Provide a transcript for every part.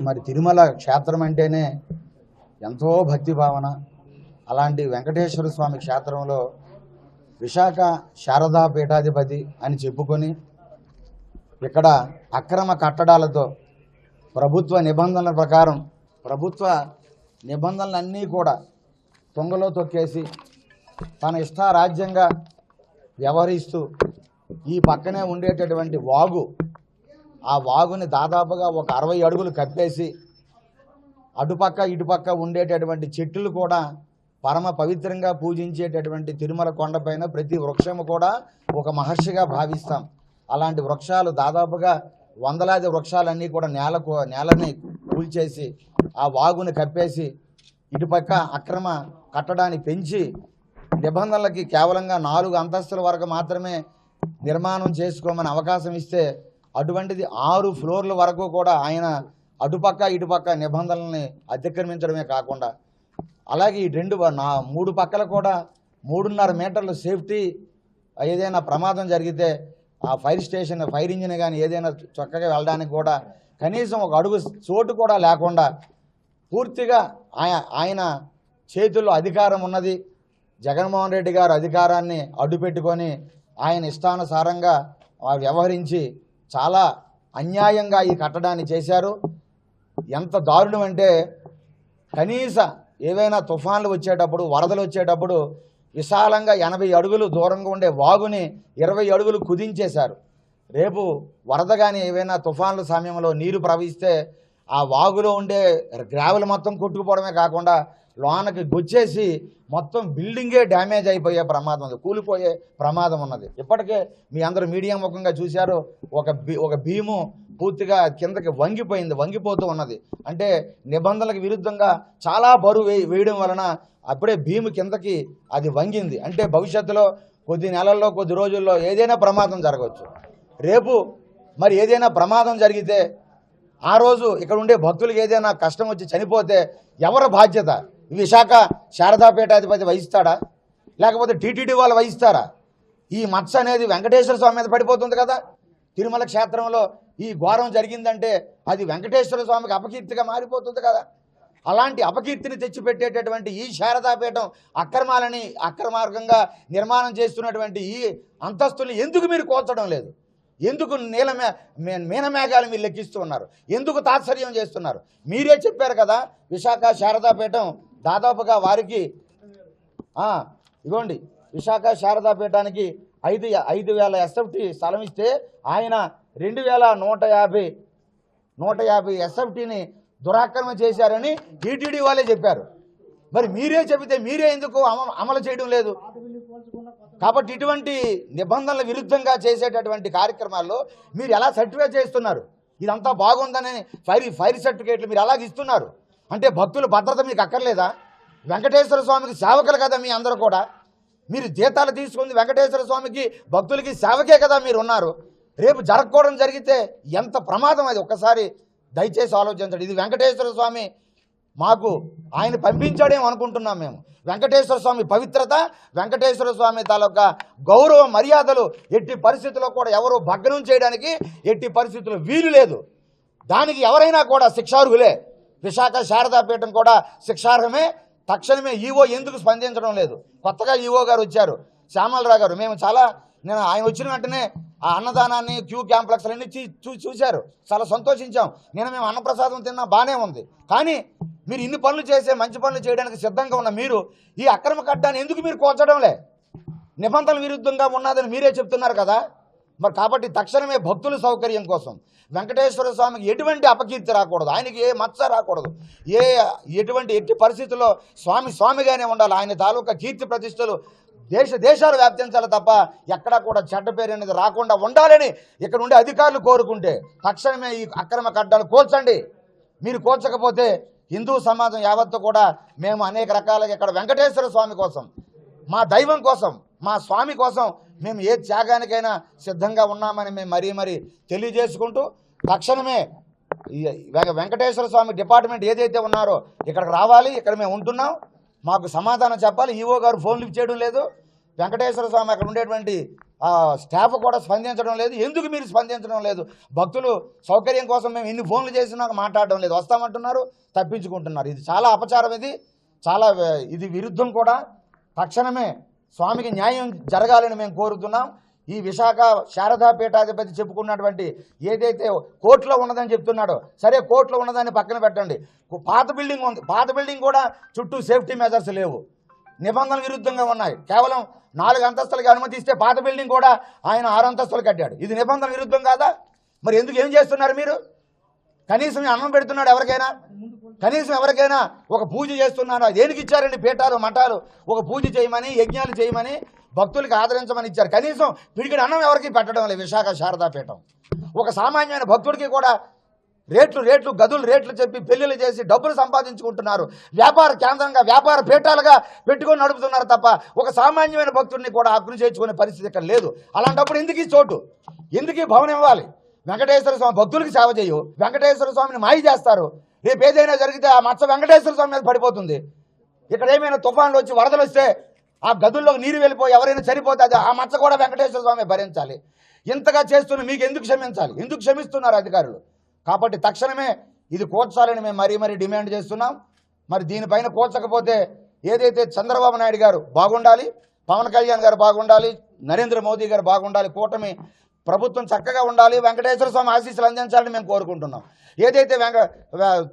మరి తిరుమల క్షేత్రం అంటేనే ఎంతో భక్తి భావన. అలాంటి వెంకటేశ్వర స్వామి క్షేత్రంలో విశాఖ శారదా పీఠాధిపతి అని చెప్పుకొని ఇక్కడ అక్రమ కట్టడాలతో ప్రభుత్వ నిబంధనల ప్రకారం ప్రభుత్వ నిబంధనలన్నీ కూడా తొంగలో తొక్కేసి తన ఇష్టారాజ్యంగా వ్యవహరిస్తూ ఈ పక్కనే ఉండేటటువంటి వాగు ఆ వాగుని దాదాపుగా ఒక అరవై అడుగులు కప్పేసి అటుపక్క ఇటుపక్క ఉండేటటువంటి చెట్లు కూడా పరమ పవిత్రంగా పూజించేటటువంటి తిరుమల కొండపైన ప్రతి వృక్షము కూడా ఒక మహర్షిగా భావిస్తాం. అలాంటి వృక్షాలు దాదాపుగా వందలాది వృక్షాలన్నీ కూడా నేలకు నేలని కూల్చేసి ఆ వాగుని కప్పేసి ఇటుపక్క అక్రమ కట్టడాన్ని పెంచి నిబంధనలకి కేవలంగా నాలుగు అంతస్తుల వరకు మాత్రమే నిర్మాణం చేసుకోమని అవకాశం ఇస్తే అటువంటిది ఆరు ఫ్లోర్ల వరకు కూడా ఆయన అటుపక్క ఇటుపక్క నిబంధనల్ని అతిక్రమించడమే కాకుండా అలాగే ఈ రెండు నా మూడు పక్కల కూడా మూడున్నర మీటర్ల సేఫ్టీ ఏదైనా ప్రమాదం జరిగితే ఆ ఫైర్ స్టేషన్ ఫైర్ ఇంజిన్ కానీ ఏదైనా చక్కగా వెళ్ళడానికి కూడా కనీసం ఒక అడుగు చోటు కూడా లేకుండా పూర్తిగా ఆయన ఆయన చేతుల్లో అధికారం ఉన్నది. జగన్మోహన్ రెడ్డి గారు అధికారాన్ని అడ్డుపెట్టుకొని ఆయన ఇష్టానుసారంగా వ్యవహరించి చాలా అన్యాయంగా ఈ కట్టడాన్ని చేశారు. ఎంత దారుణం అంటే కనీస ఏవైనా తుఫాన్లు వచ్చేటప్పుడు వరదలు వచ్చేటప్పుడు విశాలంగా ఎనభై అడుగులు దూరంగా ఉండే వాగుని ఇరవై అడుగులు కుదించేశారు. రేపు వరద కానీ ఏవైనా తుఫాన్ల సమయంలో నీరు ప్రవహిస్తే ఆ వాగులో ఉండే గ్రావెల్ మొత్తం కొట్టుకుపోవడమే కాకుండా లోనకి గుచ్చేసి మొత్తం బిల్డింగే డ్యామేజ్ అయిపోయే ప్రమాదం ఉంది. కూలిపోయే ప్రమాదం ఉన్నది. ఇప్పటికే మీ అందరూ మీడియా ముఖంగా చూశారు ఒక బీ ఒక భీము పూర్తిగా కిందకి వంగిపోయింది వంగిపోతూ ఉన్నది. అంటే నిబంధనలకు విరుద్ధంగా చాలా బరువు వేయడం వలన అప్పుడే భీము కిందకి అది వంగింది. అంటే భవిష్యత్తులో కొద్ది నెలల్లో కొద్ది రోజుల్లో ఏదైనా ప్రమాదం జరగవచ్చు. రేపు మరి ఏదైనా ప్రమాదం జరిగితే ఆ రోజు ఇక్కడ ఉండే భక్తులకు ఏదైనా కష్టం వచ్చి చనిపోతే ఎవరి బాధ్యత? విశాఖ శారదాపేటాధిపతి వహిస్తాడా? లేకపోతే టీటీడీ వాళ్ళు వహిస్తారా? ఈ మత్స అనేది వెంకటేశ్వర స్వామి మీద పడిపోతుంది కదా. తిరుమల క్షేత్రంలో ఈ ఘోరం జరిగిందంటే అది వెంకటేశ్వర స్వామికి అపకీర్తిగా మారిపోతుంది కదా. అలాంటి అపకీర్తిని తెచ్చిపెట్టేటటువంటి ఈ శారదాపీఠం అక్రమాలని అక్రమార్గంగా నిర్మాణం చేస్తున్నటువంటి ఈ అంతస్తుల్ని ఎందుకు మీరు కోల్చడం లేదు? ఎందుకు నీల మే మే- మీనమేఘాలు మీరు లెక్కిస్తూ ఉన్నారు? ఎందుకు తాత్సర్యం చేస్తున్నారు? మీరే చెప్పారు కదా విశాఖ శారదాపీఠం దాదాపుగా వారికి ఇగోండి విశాఖ శారదాపీఠానికి ఐదు ఐదు వేల ఎస్ఎఫ్టీ స్థలం ఇస్తే ఆయన రెండు వేల నూట యాభై నూట యాభై ఎస్ఎఫ్టీని దురాక్రమణ చేశారని టీటీడీ వాళ్ళే చెప్పారు. మరి మీరే చెబితే మీరే ఎందుకు అమ- అమలు చేయడం లేదు? కాబట్టి ఇటువంటి నిబంధనల విరుద్ధంగా చేసేటటువంటి కార్యక్రమాల్లో మీరు ఎలా సర్టిఫై చేస్తున్నారు? ఇదంతా బాగుందని ఫైర్ ఫైర్ సర్టిఫికేట్లు మీరు ఎలాగ ఇస్తున్నారు. అంటే భక్తుల భద్రత మీకు అక్కర్లేదా? వెంకటేశ్వర స్వామికి సేవకులు కదా మీ అందరూ కూడా. మీరు జీతాలు తీసుకుంది వెంకటేశ్వర స్వామికి భక్తులకి సేవకే కదా మీరు ఉన్నారు. రేపు జరగకూడదు జరిగితే ఎంత ప్రమాదం అది? ఒక్కసారి దయచేసి ఆలోచించండి. ఇది వెంకటేశ్వర స్వామి మాకు ఆయన పంపించాడేమో అనుకుంటున్నాం మేము. వెంకటేశ్వర స్వామి పవిత్రత వెంకటేశ్వర స్వామి తాలూకా గౌరవ మర్యాదలు ఎట్టి పరిస్థితుల్లో కూడా ఎవరు భగ్నం చేయడానికి ఎట్టి పరిస్థితుల్లో వీలు లేదు. దానికి ఎవరైనా కూడా శిక్షార్హులే. విశాఖ శారదాపీఠం కూడా శిక్షార్హమే. తక్షణమే ఈవో ఎందుకు స్పందించడం లేదు? కొత్తగా ఈవో గారు వచ్చారు. శ్యామలరావు గారు మేము చాలా నేను ఆయన వచ్చిన వెంటనే ఆ అన్నదానాన్ని క్యూ క్యాంప్లెక్స్లన్నీ చూ- చూ చూశారు. చాలా సంతోషించాం. నేను మేము అన్నప్రసాదం తిన్నా బాగానే ఉంది. కానీ మీరు ఇన్ని పనులు చేసే మంచి పనులు చేయడానికి సిద్ధంగా ఉన్న మీరు ఈ అక్రమ కట్టాన్ని ఎందుకు మీరు కోచడంలే నిబంధనల విరుద్ధంగా ఉన్నదని మీరే చెప్తున్నారు కదా? మరి కాబట్టి తక్షణమే భక్తుల సౌకర్యం కోసం వెంకటేశ్వర స్వామికి ఎటువంటి అపకీర్తి రాకూడదు. ఆయనకి ఏ మచ్చ రాకూడదు. ఏ ఎటువంటి ఎట్టి పరిస్థితుల్లో స్వామి స్వామిగానే ఉండాలి. ఆయన తాలూకా కీర్తి ప్రతిష్టలు దేశ దేశాలు వ్యాప్తించాలి తప్ప ఎక్కడా కూడా చెడ్డ పేరు అనేది రాకుండా ఉండాలని ఇక్కడ ఉండే అధికారులు కోరుకుంటే తక్షణమే ఈ అక్రమ కడ్డాలు కోల్చండి. మీరు కోల్చకపోతే హిందూ సమాజం యావత్తు కూడా మేము అనేక రకాలుగా ఇక్కడ వెంకటేశ్వర స్వామి కోసం మా దైవం కోసం మా స్వామి కోసం మేము ఏ త్యాగానికైనా సిద్ధంగా ఉన్నామని మేము మరీ మరీ తెలియజేసుకుంటూ తక్షణమే వెంకటేశ్వర స్వామి డిపార్ట్మెంట్ ఏదైతే ఉన్నారో ఇక్కడికి రావాలి ఇక్కడ మేము ఉంటున్నాం. మాకు సమాధానం చెప్పాలి. ఈవో గారు ఫోన్ లిఫ్ట్ చేయడం లేదు. వెంకటేశ్వర స్వామి అక్కడ ఉండేటువంటి స్టాఫ్ కూడా స్పందించడం లేదు. ఎందుకు మీరు స్పందించడం లేదు? భక్తులు సౌకర్యం కోసం మేము ఎన్ని ఫోన్లు చేసినా మాట్లాడడం లేదు. వస్తామంటున్నారు తప్పించుకుంటున్నారు. ఇది చాలా అపచారం ఇది. చాలా ఇది విరుద్ధం కూడా. తక్షణమే స్వామికి న్యాయం జరగాలని మేము కోరుతున్నాం. ఈ విశాఖ శారదా పీఠాధిపతి చెప్పుకున్నటువంటి ఏదైతే కోర్టులో ఉన్నదని చెప్తున్నాడో సరే కోర్టులో ఉన్నదాన్ని పక్కన పెట్టండి. పాత బిల్డింగ్ ఉంది. పాత బిల్డింగ్ కూడా చుట్టూ సేఫ్టీ మెజర్స్ లేవు. నిబంధన విరుద్ధంగా ఉన్నాయి. కేవలం నాలుగు అంతస్తులకి అనుమతి ఇస్తే పాత బిల్డింగ్ కూడా ఆయన ఆరు అంతస్తులు కట్టాడు. ఇది నిబంధన విరుద్ధం కాదా? మరి ఎందుకు ఏం చేస్తున్నారు మీరు? కనీసం అన్నం పెడుతున్నాడు ఎవరికైనా? కనీసం ఎవరికైనా ఒక పూజ చేస్తున్నాను దేనికి ఇచ్చారండి? పీఠాలు మఠాలు? ఒక పూజ చేయమని యజ్ఞాలు చేయమని భక్తులకి ఆదరించమని ఇచ్చారు. కనీసం పిడికిడి అన్నం ఎవరికి పెట్టడం లేదు. విశాఖ శారదా పీఠం. ఒక సామాన్యమైన భక్తుడికి కూడా రేట్లు రేట్లు గదులు రేట్లు చెప్పి పెళ్ళిళ్ళు చేసి డబ్బులు సంపాదించుకుంటున్నారు. వ్యాపార కేంద్రంగా వ్యాపార పీఠాలుగా పెట్టుకొని నడుపుతున్నారు తప్ప ఒక సామాన్యమైన భక్తుడిని కూడా అగ్ని చేర్చుకునే పరిస్థితి ఇక్కడ లేదు. అలాంటప్పుడు ఎందుకు చోటు? ఎందుకు భవనం ఇవ్వాలి? వెంకటేశ్వర స్వామి భక్తులకి సేవ చేయు. వెంకటేశ్వర స్వామిని మాయ చేస్తారు. రేపు ఏదైనా జరిగితే ఆ మచ్చ వెంకటేశ్వర స్వామి మీద పడిపోతుంది. ఇక్కడ ఏమైనా తుఫాన్లు వచ్చి వరదలు వస్తే ఆ గదుల్లోకి నీరు వెళ్ళిపోయి ఎవరైనా చనిపోతే అది ఆ మచ్చ కూడా వెంకటేశ్వర స్వామి భరించాలి. ఇంతగా చేస్తున్న మీకు ఎందుకు క్షమించాలి? ఎందుకు క్షమిస్తున్నారు అధికారులు? కాబట్టి తక్షణమే ఇది కోర్చాలని మేము మరీ మరీ డిమాండ్ చేస్తున్నాం. మరి దీనిపైన కోర్చకపోతే ఏదైతే చంద్రబాబు నాయుడు గారు బాగుండాలి పవన్ కళ్యాణ్ గారు బాగుండాలి నరేంద్ర మోదీ గారు బాగుండాలి కూటమి ప్రభుత్వం చక్కగా ఉండాలి వెంకటేశ్వర స్వామి ఆశీస్సులు అందించాలని మేము కోరుకుంటున్నాం. ఏదైతే వెంక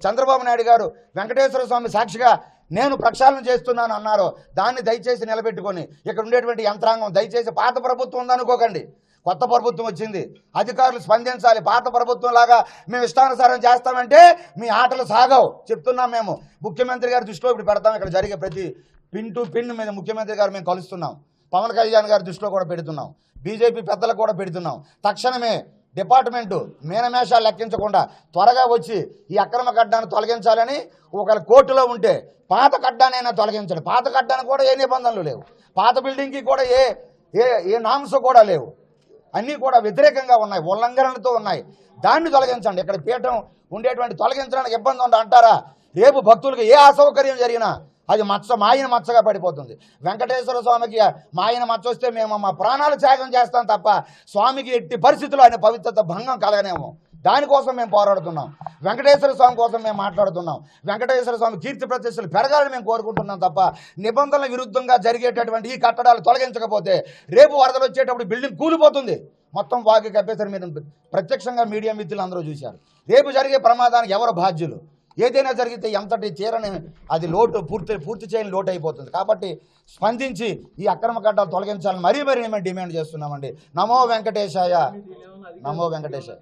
చంద్రబాబు నాయుడు గారు వెంకటేశ్వర స్వామి సాక్షిగా నేను ప్రక్షాళన చేస్తున్నాను అన్నారో దాన్ని దయచేసి నిలబెట్టుకొని ఇక్కడ ఉండేటువంటి యంత్రాంగం దయచేసి పాత ప్రభుత్వం ఉందనుకోకండి. కొత్త ప్రభుత్వం వచ్చింది. అధికారులు స్పందించాలి. పాత ప్రభుత్వం లాగా మేము ఇష్టానుసారం చేస్తామంటే మీ ఆటలు సాగవు. చెప్తున్నాం మేము. ముఖ్యమంత్రి గారి దృష్టిలో ఇప్పుడు పెడతాం. ఇక్కడ జరిగే ప్రతి పిన్ టు పిన్ మీద ముఖ్యమంత్రి గారు మేము కలుస్తున్నాం. పవన్ కళ్యాణ్ గారి దృష్టిలో కూడా పెడుతున్నాం. బీజేపీ పెద్దలకు కూడా పెడుతున్నాం. తక్షణమే డిపార్ట్మెంటు మీనమేషాలు లెక్కించకుండా త్వరగా వచ్చి ఈ అక్రమ కడ్డాన్ని తొలగించాలని ఒకవేళ కోర్టులో ఉంటే పాత కడ్డానైనా తొలగించండి. పాత కడ్డానికి కూడా ఏ నిబంధనలు లేవు. పాత బిల్డింగ్కి కూడా ఏ ఏ ఏ నామ్స్ కూడా లేవు. అన్నీ కూడా వ్యతిరేకంగా ఉన్నాయి ఉల్లంఘనలతో ఉన్నాయి. దాన్ని తొలగించండి. ఇక్కడ పీఠం ఉండేటువంటి తొలగించడానికి ఇబ్బంది ఉంది అంటారా? రేపు భక్తులకు ఏ అసౌకర్యం జరిగినా అది మచ్చ మాయన మచ్చగా పడిపోతుంది. వెంకటేశ్వర స్వామికి మాయన మచ్చ వస్తే మేము మా ప్రాణాలు త్యాగం చేస్తాం తప్ప స్వామికి ఎట్టి పరిస్థితుల్లో ఆయన పవిత్రత భంగం కలగనేమో. దానికోసం మేము పోరాడుతున్నాం. వెంకటేశ్వర స్వామి కోసం మేము మాట్లాడుతున్నాం. వెంకటేశ్వర స్వామి కీర్తి ప్రతిష్టలు పెరగాలని మేము కోరుకుంటున్నాం తప్ప నిబంధనల విరుద్ధంగా జరిగేటటువంటి ఈ కట్టడాలు తొలగించకపోతే రేపు వరదలు వచ్చేటప్పుడు బిల్డింగ్ కూలిపోతుంది. మొత్తం వాకి కప్పేసరి మీరు. ప్రత్యక్షంగా మీడియా మిత్రులు అందరూ చూశారు. రేపు జరిగే ప్రమాదానికి ఎవరు బాధ్యులు? ఏదైనా జరిగితే ఎంతటి తీరని అది లోటు పూర్తి పూర్తి చేయని లోటు అయిపోతుంది. కాబట్టి స్పందించి ఈ అక్రమ కట్టాలు తొలగించాలని మరీ మరీ మేము డిమాండ్ చేస్తున్నామండి. నమో వెంకటేశాయ. నమో వెంకటేశాయ.